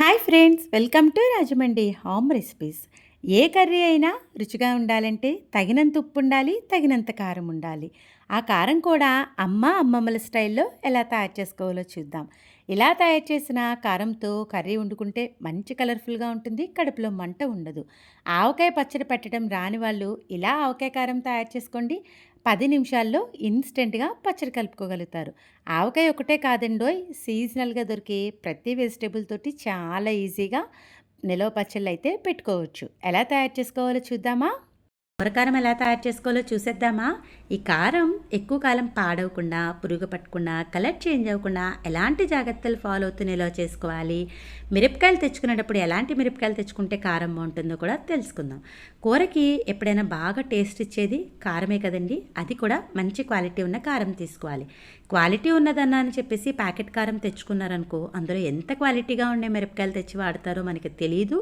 Hi friends welcome to Rajahmundry home recipes. A curry అయినా రుచిగా ఉండాలంటే తగినంత ఉప్పు ఉండాలి తగినంత కారం ఉండాలి. ఆ కారం కూడా అమ్మ అమ్మమ్మల స్టైల్లో ఎలా తయారు చేసుకోవాలో చూద్దాం. ఇలా తయారు చేసిన కారంతో కర్రీ వండుకుంటే మంచి కలర్ఫుల్గా ఉంటుంది కడుపులో మంట ఉండదు. ఆవకాయ పచ్చడి పెట్టడం రాని వాళ్ళు ఇలా ఆవకాయ కారం తయారు చేసుకోండి. పది నిమిషాల్లో ఇన్స్టెంట్గా పచ్చడి కలుపుకోగలుగుతారు. ఆవకాయ ఒకటే కాదండోయ్ సీజనల్గా దొరికే ప్రతి వెజిటేబుల్ తోటి చాలా ఈజీగా నిలవ పచ్చళ్ళు అయితే పెట్టుకోవచ్చు. ఎలా తయారు చేసుకోవాలో చూద్దామా? కూరకారం ఎలా తయారు చేసుకోవాలో చూసేద్దామా? ఈ కారం ఎక్కువ కాలం పాడవకుండా పురుగు పట్టకుండా కలర్ చేంజ్ అవ్వకుండా ఎలాంటి జాగ్రత్తలు ఫాలో అవుతూ నిల్వ చేసుకోవాలి? మిరపకాయలు తెచ్చుకునేటప్పుడు ఎలాంటి మిరపకాయలు తెచ్చుకుంటే కారం బాగుంటుందో కూడా తెలుసుకుందాం. కూరకి ఎప్పుడైనా బాగా టేస్ట్ ఇచ్చేది కారమే కదండి. అది కూడా మంచి క్వాలిటీ ఉన్న కారం తీసుకోవాలి. క్వాలిటీ ఉన్నదన్నా అని చెప్పేసి ప్యాకెట్ కారం తెచ్చుకున్నారనుకో అందులో ఎంత క్వాలిటీగా ఉండే మిరపకాయలు తెచ్చి వాడతారో మనకి తెలియదు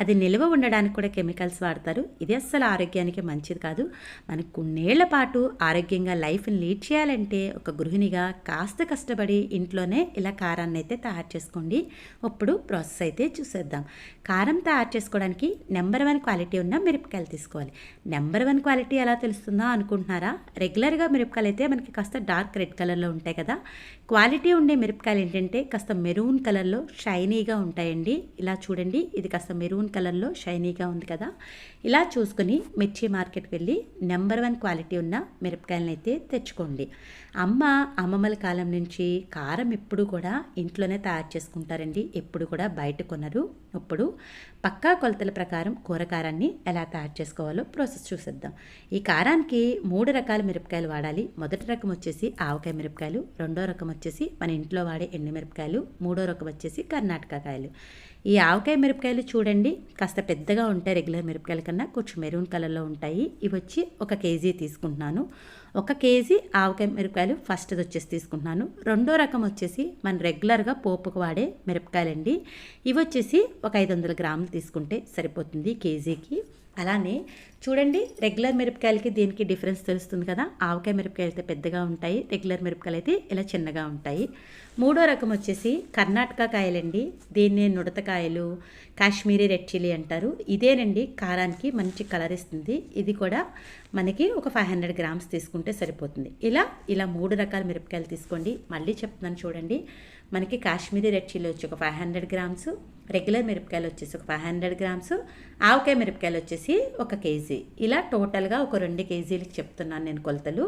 అది నిల్వ ఉండడానికి కూడా కెమికల్స్ వాడతారు. ఇది అస్సలు ఆరోగ్యానికి మంచిది కాదు. మనకు కొన్నేళ్ళ పాటు ఆరోగ్యంగా లైఫ్ని లీడ్ చేయాలంటే ఒక గృహిణిగా కాస్త కష్టపడి ఇంట్లోనే ఇలా కారాన్ని అయితే తయారు చేసుకోండి. ఇప్పుడు ప్రాసెస్ అయితే చూసేద్దాం. కారం తయారు చేసుకోవడానికి నెంబర్ వన్ క్వాలిటీ ఉన్న మిరపకాయలు తీసుకోవాలి. నెంబర్ వన్ క్వాలిటీ ఎలా తెలుస్తుందో అనుకుంటున్నారా? రెగ్యులర్గా మిరపకాయలు అయితే మనకి కాస్త డార్క్ రెడ్ కలర్లో ఉంటాయి కదా. క్వాలిటీ ఉండే మిరపకాయలు ఏంటంటే కాస్త మెరూన్ కలర్లో షైనీగా ఉంటాయండి. ఇలా చూడండి ఇది కాస్త మెరూన్ కలర్లో షైనీగా ఉంది కదా. ఇలా చూసుకొని మిర్చి మార్కెట్కి వెళ్ళి నెంబర్ వన్ క్వాలిటీ ఉన్న మిరపకాయలను అయితే తెచ్చుకోండి. అమ్మ అమ్మమ్మల కాలం నుంచి కారం ఎప్పుడు కూడా ఇంట్లోనే తయారు చేసుకుంటారండి. ఎప్పుడు కూడా బయట కొనరు ఇప్పుడు పక్కా కొలతల ప్రకారం కూరకారాన్ని ఎలా తయారు చేసుకోవాలో ప్రాసెస్ చూసేద్దాం. ఈ కారానికి మూడు రకాల మిరపకాయలు వాడాలి. మొదటి రకం వచ్చేసి ఆవకాయ మిరపకాయలు రెండో రకం వచ్చేసి మన ఇంట్లో వాడే ఎండుమిరపకాయలు మూడో రకం వచ్చేసి కర్ణాటక కాయలు. ఈ ఆవకాయ మిరపకాయలు చూడండి కాస్త పెద్దగా ఉంటాయి రెగ్యులర్ మిరపకాయల కన్నా కొంచెం మెరూన్ కలర్లో ఉంటాయి. ఇవి వచ్చి ఒక కేజీ తీసుకుంటున్నాను. ఒక కేజీ ఆవకాయ మిరపకాయలు ఫస్ట్ది వచ్చేసి తీసుకుంటున్నాను. రెండో రకం వచ్చేసి మన రెగ్యులర్గా పోపుకు వాడే మిరపకాయలండి. ఇవి వచ్చేసి ఒక ఐదు వందల గ్రాములు తీసుకుంటే సరిపోతుంది కేజీకి. అలానే చూడండి రెగ్యులర్ మిరపకాయలకి దీనికి డిఫరెన్స్ తెలుస్తుంది కదా. ఆవకాయ మిరపకాయలు అయితే పెద్దగా ఉంటాయి రెగ్యులర్ మిరపకాయలు అయితే ఇలా చిన్నగా ఉంటాయి. మూడో రకం వచ్చేసి కర్ణాటక కాయలండి. దీన్ని నుడతకాయలు కాశ్మీరీ రెడ్ చిల్లీ అంటారు. ఇదేనండి కారానికి మంచి కలర్ ఇస్తుంది. ఇది కూడా మనకి ఒక ఫైవ్ హండ్రెడ్ గ్రామ్స్ తీసుకుంటే సరిపోతుంది. ఇలా ఇలా మూడు రకాల మిరపకాయలు తీసుకోండి. మళ్ళీ చెప్తున్నాను చూడండి. మనకి కాశ్మీరీ రెడ్ చిల్లీ వచ్చి ఒక ఫైవ్ హండ్రెడ్ గ్రామ్స్ రెగ్యులర్ మిరపకాయలు వచ్చేసి ఒక ఫైవ్ హండ్రెడ్ గ్రామ్స్ ఆవకాయ మిరపకాయలు వచ్చేసి ఒక కేజీ. ఇలా టోటల్గా ఒక రెండు కేజీలకి చెప్తున్నాను నేను కొలతలు.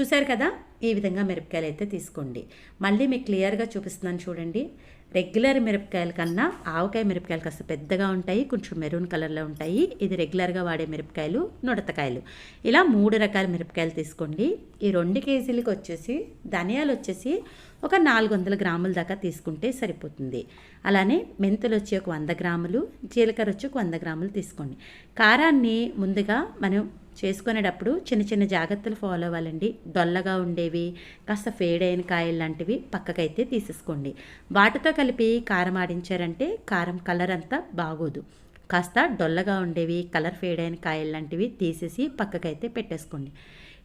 చూశారు కదా? ఈ విధంగా మిరపకాయలు అయితే తీసుకోండి. మళ్ళీ మీకు క్లియర్గా చూపిస్తున్నాను చూడండి. రెగ్యులర్ మిరపకాయల కన్నా ఆవకాయ మిరపకాయలు కాస్త పెద్దగా ఉంటాయి కొంచెం మెరూన్ కలర్లో ఉంటాయి. ఇది రెగ్యులర్గా వాడే మిరపకాయలు నుడతకాయలు. ఇలా మూడు రకాల మిరపకాయలు తీసుకోండి. ఈ రెండు కేజీలకి వచ్చేసి ధనియాలు వచ్చేసి ఒక నాలుగు వందల గ్రాముల దాకా తీసుకుంటే సరిపోతుంది. అలానే మెంతులు వచ్చి ఒక వంద గ్రాములు జీలకర్ర వచ్చి ఒక వంద గ్రాములు తీసుకోండి. కారాన్ని ముందుగా మనం చేసుకునేటప్పుడు చిన్న చిన్న జాగ్రత్తలు ఫాలో అవ్వాలండి. డొల్లగా ఉండేవి కాస్త ఫేడ్ అయిన కాయలు లాంటివి పక్కకైతే తీసేసుకోండి. వాటితో కలిపి కారం ఆడించారంటే కారం కలర్ అంతా బాగోదు. కాస్త డొల్లగా ఉండేవి కలర్ ఫేడ్ అయిన కాయలు లాంటివి తీసేసి పక్కకైతే పెట్టేసుకోండి.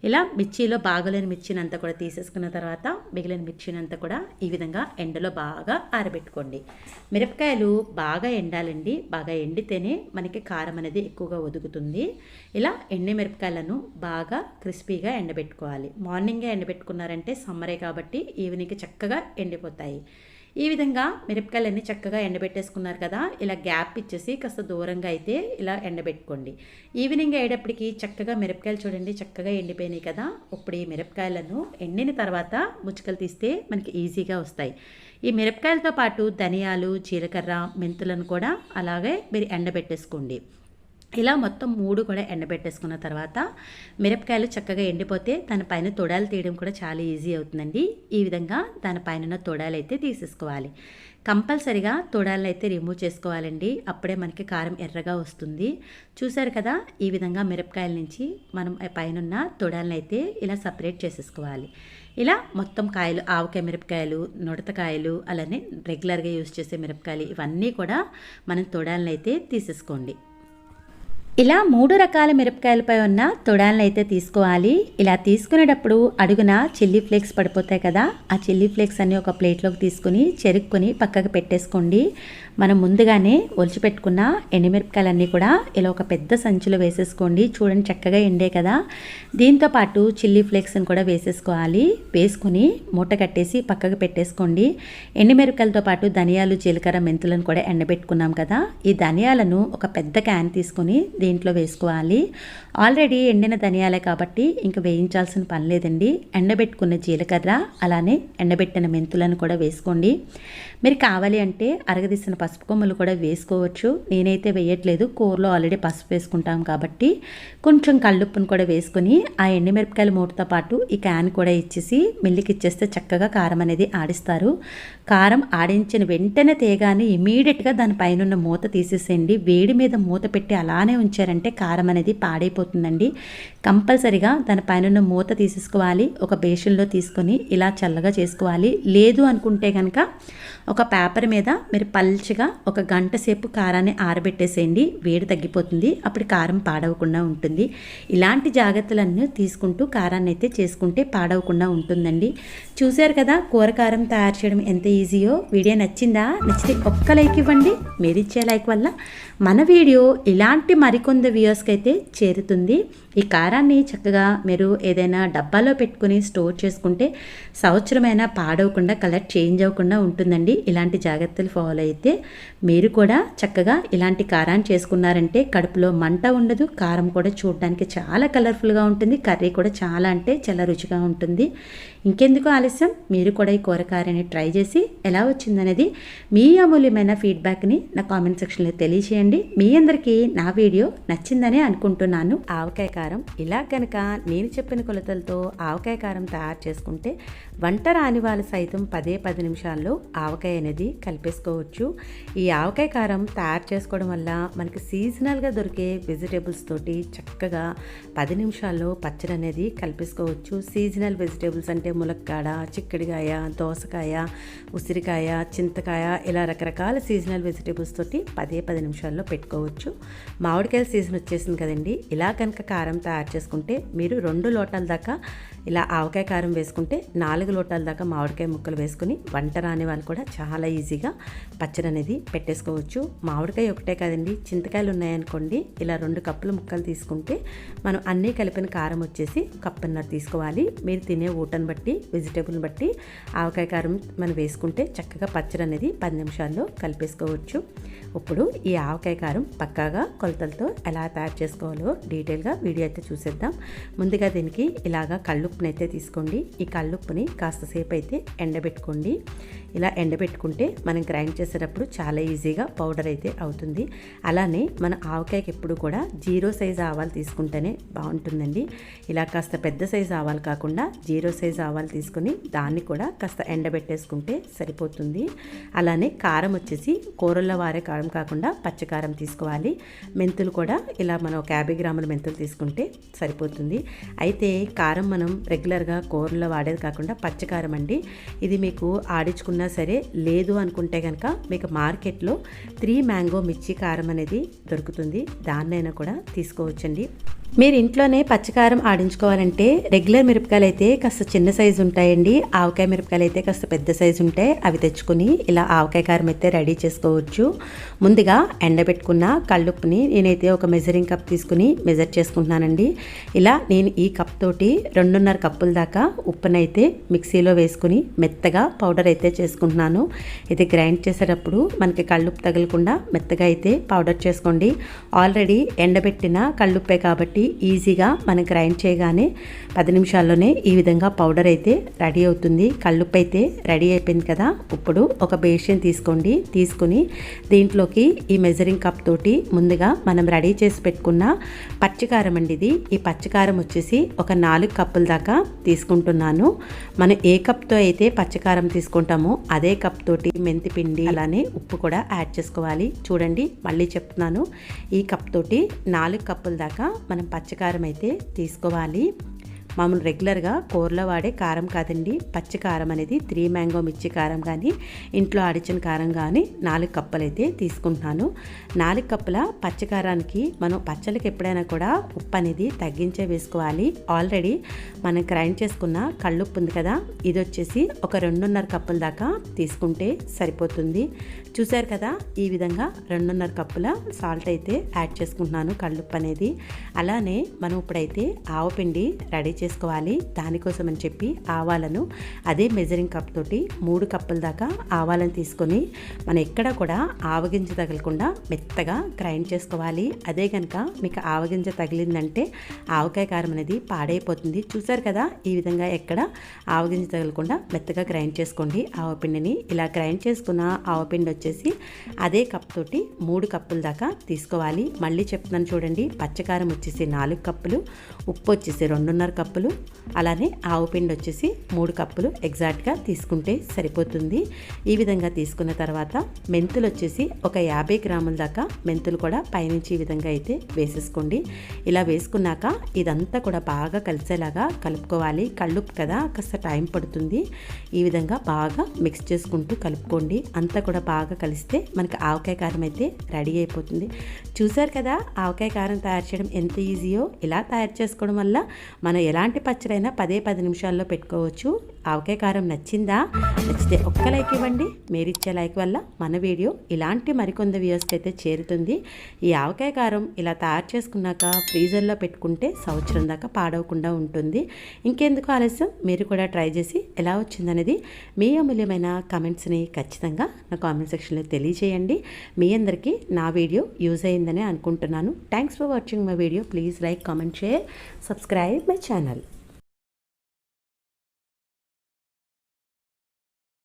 ఇలా మిర్చిలో బాగలేని మిర్చిని అంతా కూడా తీసేసుకున్న తర్వాత మిగిలిన మిర్చిని అంతా కూడా ఈ విధంగా ఎండలో బాగా ఆరబెట్టుకోండి. మిరపకాయలు బాగా ఎండాలండి. బాగా ఎండితేనే మనకి కారం అనేది ఎక్కువగా ఒదుగుతుంది. ఇలా ఎండి మిరపకాయలను బాగా క్రిస్పీగా ఎండబెట్టుకోవాలి. మార్నింగే ఎండబెట్టుకున్నారంటే సమ్మరే కాబట్టి ఈవినింగ్కి చక్కగా ఎండిపోతాయి. ఈ విధంగా మిరపకాయలన్నీ చక్కగా ఎండబెట్టేసుకున్నారు కదా ఇలా గ్యాప్ ఇచ్చేసి కాస్త దూరంగా అయితే ఇలా ఎండబెట్టుకోండి. ఈవినింగ్ అయ్యేటప్పటికి చక్కగా మిరపకాయలు చూడండి చక్కగా ఎండిపోయినాయి కదా. ఇప్పుడు ఈ మిరపకాయలను ఎండిన తర్వాత ముచ్చుకలు తీస్తే మనకి ఈజీగా వస్తాయి. ఈ మిరపకాయలతో పాటు ధనియాలు జీలకర్ర మెంతులను కూడా అలాగే మీరు ఎండబెట్టేసుకోండి. ఇలా మొత్తం మూడు కూడా ఎండబెట్టేసుకున్న తర్వాత మిరపకాయలు చక్కగా ఎండిపోతే దానిపైన తొడాలు తీయడం కూడా చాలా ఈజీ అవుతుందండి. ఈ విధంగా దానిపైన తొడాలు అయితే తీసేసుకోవాలి. కంపల్సరిగా తొడాలను అయితే రిమూవ్ చేసుకోవాలండి. అప్పుడే మనకి కారం ఎర్రగా వస్తుంది. చూసారు కదా ఈ విధంగా మిరపకాయల నుంచి మనం పైన తొడాలను అయితే ఇలా సపరేట్ చేసేసుకోవాలి. ఇలా మొత్తం కాయలు ఆవకాయ మిరపకాయలు నుడతకాయలు అలానే రెగ్యులర్గా యూజ్ చేసే మిరపకాయలు ఇవన్నీ కూడా మనం తొడాలను అయితే తీసేసుకోండి. ఇలా మూడు రకాల మిరపకాయలపై ఉన్న తొడాలను అయితే తీసుకోవాలి. ఇలా తీసుకునేటప్పుడు అడుగున చిల్లీ ఫ్లేక్స్ పడిపోతాయి కదా ఆ చిల్లీ ఫ్లేక్స్ అన్ని ఒక ప్లేట్లోకి తీసుకుని చెరుక్కొని పక్కకు పెట్టేసుకోండి. మనం ముందుగానే ఒలిచిపెట్టుకున్న ఎండుమిరపకాయలన్నీ కూడా ఇలా ఒక పెద్ద సంచిలో వేసేసుకోండి. చూడండి చక్కగా ఎండే కదా. దీంతో పాటు చిల్లీ ఫ్లేక్స్ని కూడా వేసేసుకోవాలి. వేసుకుని మూట కట్టేసి పక్కకు పెట్టేసుకోండి. ఎండుమిరపకాయలతో పాటు ధనియాలు జీలకర్ర మెంతులను కూడా ఎండబెట్టుకున్నాం కదా. ఈ ధనియాలను ఒక పెద్ద క్యాన్ తీసుకొని దీంట్లో వేసుకోవాలి. ఆల్రెడీ ఎండిన ధనియాలే కాబట్టి ఇంక వేయించాల్సిన పని లేదండి. ఎండబెట్టుకున్న జీలకర్ర అలానే ఎండబెట్టిన మెంతులను కూడా వేసుకోండి. మీరు కావాలి అంటే అరగదీసిన పసుపు కొమ్మలు కూడా వేసుకోవచ్చు. నేనైతే వేయట్లేదు. కూరలో ఆల్రెడీ పసుపు వేసుకుంటాం కాబట్టి కొంచెం కళ్ళుప్పును కూడా వేసుకొని ఆ ఎండుమిరపకాయల మూటతో పాటు ఈ క్యాన్ కూడా ఇచ్చేసి మిల్లికి ఇచ్చేస్తే చక్కగా కారం అనేది ఆడిస్తారు. కారం ఆడించిన వెంటనే తేగానే ఇమీడియట్గా దానిపైనున్న మూత తీసేసేయండి. వేడి మీద మూత పెట్టి అలానే ఉంచారంటే కారం అనేది పాడైపోతుందండి. కంపల్సరిగా దానిపైనున్న మూత తీసేసుకోవాలి. ఒక బేషన్లో తీసుకొని ఇలా చల్లగా చేసుకోవాలి. లేదు అనుకుంటే కనుక ఒక పేపర్ మీద మీరు పల్చగా ఒక గంట సేపు కారాన్ని ఆరబెట్టేసేయండి. వేడి తగ్గిపోతుంది. అప్పుడు కారం పాడవకుండా ఉంటుంది. ఇలాంటి జాగ్రత్తలన్నీ తీసుకుంటూ కారాన్ని అయితే చేసుకుంటే పాడవకుండా ఉంటుందండి. చూశారు కదా కూర కారం తయారు చేయడం ఎంత ఈజీయో? వీడియో నచ్చిందా? నచ్చితే ఒక్క లైక్ ఇవ్వండి. మీరు ఇచ్చే లైక్ వల్ల మన వీడియో ఇలాంటి మరికొంది వ్యూయర్స్కి అయితే చేరుతుంది. ఈ కారాన్ని చక్కగా మీరు ఏదైనా డబ్బాలో పెట్టుకుని స్టోర్ చేసుకుంటే సంవత్సరమైనా పాడవకుండా కలర్ చేంజ్ అవ్వకుండా ఉంటుందండి. ఇలాంటి జాగ్రత్తలు ఫాలో అయితే మీరు కూడా చక్కగా ఇలాంటి కారాన్ని చేసుకున్నారంటే కడుపులో మంట ఉండదు. కారం కూడా చూడడానికి చాలా కలర్ఫుల్గా ఉంటుంది. కర్రీ కూడా చాలా అంటే చాలా రుచిగా ఉంటుంది. ఇంకెందుకు ఆలస్యం? మీరు కూడా ఈ కూరకారని ట్రై చేసి ఎలా వచ్చిందనేది మీ అమూల్యమైన ఫీడ్బ్యాక్ని నా కామెంట్ సెక్షన్లో తెలియచేయండి. మీ అందరికీ నా వీడియో నచ్చిందని అనుకుంటున్నాను. ఆవకాయ కారం ఇలా కనుక నేను చెప్పిన కొలతలతో ఆవకాయ కారం తయారు చేసుకుంటే వంట రాని వాళ్ళు సైతం పదే పది నిమిషాల్లో ఆవకాయ అనేది కలిపేసుకోవచ్చు. ఈ ఆవకాయ కారం తయారు చేసుకోవడం వల్ల మనకి సీజనల్గా దొరికే వెజిటేబుల్స్ తోటి చక్కగా పది నిమిషాల్లో పచ్చడి అనేది కలిపేసుకోవచ్చు. సీజనల్ వెజిటేబుల్స్ అంటే ములక్కాడ చిక్కడికాయ దోసకాయ ఉసిరికాయ చింతకాయ ఇలా రకరకాల సీజనల్ వెజిటేబుల్స్ తోటి పదే పది నిమిషాల్లో పెట్టుకోవచ్చు. మామిడికాయల సీజన్ వచ్చేసింది కదండి. ఇలా కనుక కారం తయారు చేసుకుంటే మీరు రెండు లోటాల దాకా ఇలా ఆవకాయ కారం వేసుకుంటే నాలుగు లోటాల దాకా మామిడికాయ ముక్కలు వేసుకుని వంట రాని వాళ్ళు కూడా చాలా ఈజీగా పచ్చడి అనేది పెట్టేసుకోవచ్చు. మామిడికాయ ఒకటే కదండి. చింతకాయలు ఉన్నాయనుకోండి. ఇలా రెండు కప్పుల ముక్కలు తీసుకుంటే మనం అన్నీ కలిపిన కారం వచ్చేసి కప్పున్నర తీసుకోవాలి. మీరు తినే ఊటను బట్టి వెజిటేబుల్ని బట్టి ఆవకాయ కారం మనం వేసుకుంటే చక్కగా పచ్చడి అనేది పది నిమిషాల్లో కలిపేసుకోవచ్చు. ఇప్పుడు ఈ ఆవకాయ కారం పక్కాగా కొలతలతో ఎలా తయారు చేసుకోవాలో డీటెయిల్గా వీడియో అయితే చూసేద్దాం. ముందుగా దీనికి ఇలాగా కళ్ళుప్పుని అయితే తీసుకోండి. ఈ కళ్ళుప్పుని కాస్త సేపు అయితే ఎండబెట్టుకోండి. ఇలా ఎండబెట్టుకుంటే మనం గ్రైండ్ చేసేటప్పుడు చాలా ఈజీగా పౌడర్ అయితే అవుతుంది. అలానే మన ఆవకాయకి ఎప్పుడు కూడా జీరో సైజ్ ఆవాలు తీసుకుంటేనే బాగుంటుందండి. ఇలా కాస్త పెద్ద సైజు ఆవాలు కాకుండా జీరో సైజ్ ఆవాలు తీసుకుని దాన్ని కూడా కాస్త ఎండబెట్టేసుకుంటే సరిపోతుంది. అలానే కారం వచ్చేసి కూరల్లో వారే కారం కాకుండా పచ్చకారం తీసుకోవాలి. మెంతులు కూడా ఇలా మనం ఒక యాభై గ్రాముల మెంతులు తీసుకుంటే సరిపోతుంది. అయితే కారం మనం రెగ్యులర్గా కూరల్లో వాడేది కాకుండా పచ్చకారం అండి. ఇది మీకు ఆడించుకున్న సరే లేదు అనుకుంటే కనుక మీకు మార్కెట్లో త్రీ మ్యాంగో మిర్చి కారం అనేది దొరుకుతుంది. దాన్నైనా కూడా తీసుకోవచ్చండి. మీరు ఇంట్లోనే పచ్చికారం ఆడించుకోవాలంటే రెగ్యులర్ మిరపకాయలు అయితే కాస్త చిన్న సైజు ఉంటాయండి. ఆవకాయ మిరపకాయలు అయితే కాస్త పెద్ద సైజు ఉంటాయి. అవి తెచ్చుకుని ఇలా ఆవకాయ కారం అయితే రెడీ చేసుకోవచ్చు. ముందుగా ఎండబెట్టుకున్న కళ్ళుప్పుని నేనైతే ఒక మెజరింగ్ కప్ తీసుకుని మెజర్ చేసుకుంటున్నానండి. ఇలా నేను ఈ కప్ తోటి రెండున్నర కప్పుల దాకా ఉప్పునైతే మిక్సీలో వేసుకుని మెత్తగా పౌడర్ అయితే చేసుకుంటున్నాను. ఇది గ్రైండ్ చేసేటప్పుడు మనకి కళ్ళుప్పు తగలకుండా మెత్తగా అయితే పౌడర్ చేసుకోండి. ఆల్రెడీ ఎండబెట్టిన కళ్ళుప్పే కాబట్టి ఈజీగా మనం గ్రైండ్ చేయగానే పది నిమిషాల్లోనే ఈ విధంగా పౌడర్ అయితే రెడీ అవుతుంది. కళ్ళుప్పు అయితే రెడీ అయిపోయింది కదా. ఇప్పుడు ఒక బేషన్ తీసుకోండి. తీసుకుని దీంట్లోకి ఈ మెజరింగ్ కప్ తోటి ముందుగా మనం రెడీ చేసి పెట్టుకున్న పచ్చికారం అండి ఇది. ఈ పచ్చికారం వచ్చేసి ఒక నాలుగు కప్పుల దాకా తీసుకుంటున్నాను. మనం ఏ కప్తో అయితే పచ్చికారం తీసుకుంటామో అదే కప్ తోటి మెంతి పిండి అలానే ఉప్పు కూడా యాడ్ చేసుకోవాలి. చూడండి మళ్ళీ చెప్తున్నాను. ఈ కప్ తోటి నాలుగు కప్పుల దాకా మనం పచ్చికారం అయితే తీసుకోవాలి. మామూలు రెగ్యులర్గా కూరలో వాడే కారం కాదండి. పచ్చి కారం అనేది త్రీ మ్యాంగో మిర్చి కారం కానీ ఇంట్లో ఆడిచిన కారం కానీ నాలుగు కప్పులు అయితే తీసుకుంటున్నాను. నాలుగు కప్పుల పచ్చి కారానికి మనం పచ్చళ్ళకి ఎప్పుడైనా కూడా ఉప్పు అనేది తగ్గించే వేసుకోవాలి. ఆల్రెడీ మనం గ్రైండ్ చేసుకున్న కళ్ళుప్పు ఉంది కదా ఇది వచ్చేసి ఒక రెండున్నర కప్పుల దాకా తీసుకుంటే సరిపోతుంది. చూశారు కదా ఈ విధంగా రెండున్నర కప్పుల సాల్ట్ అయితే యాడ్ చేసుకుంటున్నాను కళ్ళుప్పు అనేది. అలానే మనం ఇప్పుడైతే ఆవపిండి రెడీ చేసుకోవాలి. దానికోసం అని చెప్పి ఆవాలను అదే మెజరింగ్ కప్ తోటి మూడు కప్పుల దాకా ఆవాలను తీసుకొని మనం ఎక్కడ కూడా ఆవగింజ తగలకుండా మెత్తగా గ్రైండ్ చేసుకోవాలి. అదే కనుక మీకు ఆవగింజ తగిలిందంటే ఆవకాయ కారం అనేది పాడైపోతుంది. చూసారు కదా ఈ విధంగా ఎక్కడ ఆవగింజ తగలకుండా మెత్తగా గ్రైండ్ చేసుకోండి. ఆవపిండిని ఇలా గ్రైండ్ చేసుకున్న ఆవపిండి వచ్చేసి అదే కప్ తోటి మూడు కప్పుల దాకా తీసుకోవాలి. మళ్ళీ చెప్తున్నాను చూడండి పచ్చకారం వచ్చేసి నాలుగు కప్పులు ఉప్పు వచ్చేసి రెండున్నర కప్పు కప్పులు అలానే ఆవు పిండి వచ్చేసి మూడు కప్పులు ఎగ్జాక్ట్గా తీసుకుంటే సరిపోతుంది. ఈ విధంగా తీసుకున్న తర్వాత మెంతులు వచ్చేసి ఒక యాభై గ్రాముల దాకా మెంతులు కూడా పైనుంచి ఈ విధంగా అయితే వేసేసుకోండి. ఇలా వేసుకున్నాక ఇదంతా కూడా బాగా కలిసేలాగా కలుపుకోవాలి. కళ్ళు కదా కాస్త టైం పడుతుంది. ఈ విధంగా బాగా మిక్స్ చేసుకుంటూ కలుపుకోండి. అంతా కూడా బాగా కలిస్తే మనకి ఆవకాయ కారం అయితే రెడీ అయిపోతుంది. చూసారు కదా ఆవకాయ కారం తయారు చేయడం ఎంత ఈజీయో ఇలా తయారు చేసుకోవడం వల్ల మనం ఎలాంటి పచ్చడైనా పదే పది నిమిషాల్లో పెట్టుకోవచ్చు. ఆవకాయ కారం నచ్చిందా? నచ్చితే ఒక్క లైక్ ఇవ్వండి. మీరు ఇచ్చే లైక్ వల్ల మన వీడియో ఇలాంటి మరికొంత వ్యూస్కి అయితే చేరుతుంది. ఈ ఆవకాయ కారం ఇలా తయారు చేసుకున్నాక ఫ్రీజర్లో పెట్టుకుంటే సంవత్సరం దాకా పాడవకుండా ఉంటుంది. ఇంకెందుకు ఆలస్యం? మీరు కూడా ట్రై చేసి ఎలా వచ్చిందనేది మీ అమూల్యమైన కమెంట్స్ని ఖచ్చితంగా నా కామెంట్ సెక్షన్లో తెలియజేయండి. మీ అందరికీ నా వీడియో యూజ్ అయిందని అనుకుంటున్నాను. Thanks for watching my video please like comment share subscribe my channel